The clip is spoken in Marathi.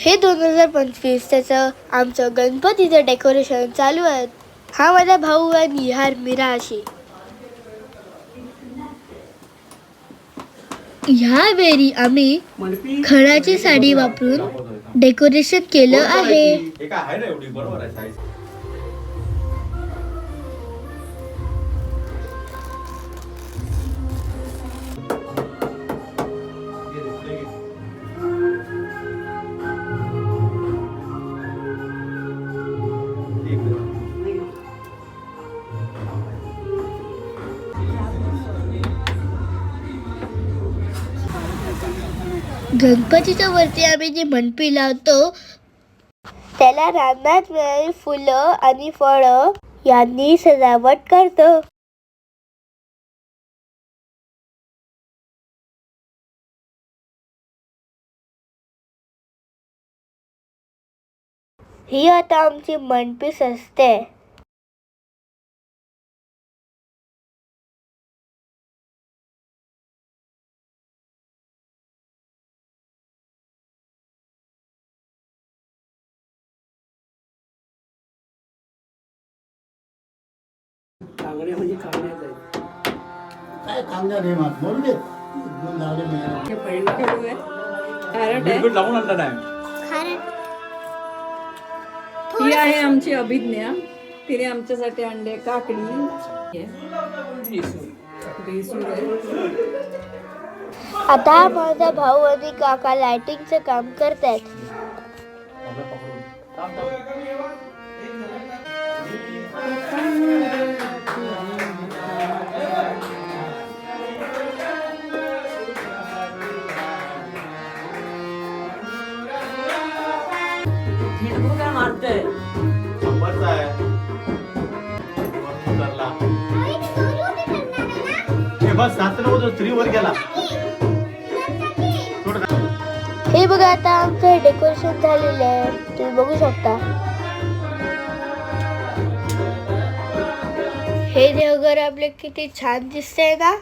हे दोन हजार पंचवीस त्याचं आमचं गणपतीचं डेकोरेशन चालू आहे. हा माझा भाऊ आहे निहार मिराशी. ह्या वेळी आम्ही खणाची साडी वापरून डेकोरेशन केलं आहे. गणपतीच्या वरती आम्ही जी मनपी लावतो त्याला रानात मिळालेली फुलं आणि फळं यांनी सजावट करतो. ही आता आमची मनपीस असते. कांगड्या म्हणजे कांगड्याच आहेत. काय कांदा रे मात मरू देत दोन लावले मिळाले. हे पहिलं खेळू आहे कॅरट आहे. बिलकुल लावून आणलं नाही. ही आहे आमची अभिज्ञा. तिने आमच्यासाठी अंडे काकडी. हे. बेसूर आहे. आता माझा भाऊ आणि काका लाइटिंगचं काम करतायत. शंभरचा आहे उतरला. हे? बस वर गेला हे बघा आता आमचं डेकोरेशन झालेलं आहे. तुम्ही बघू शकता. हे देवघर आपले किती छान दिसतंय ना.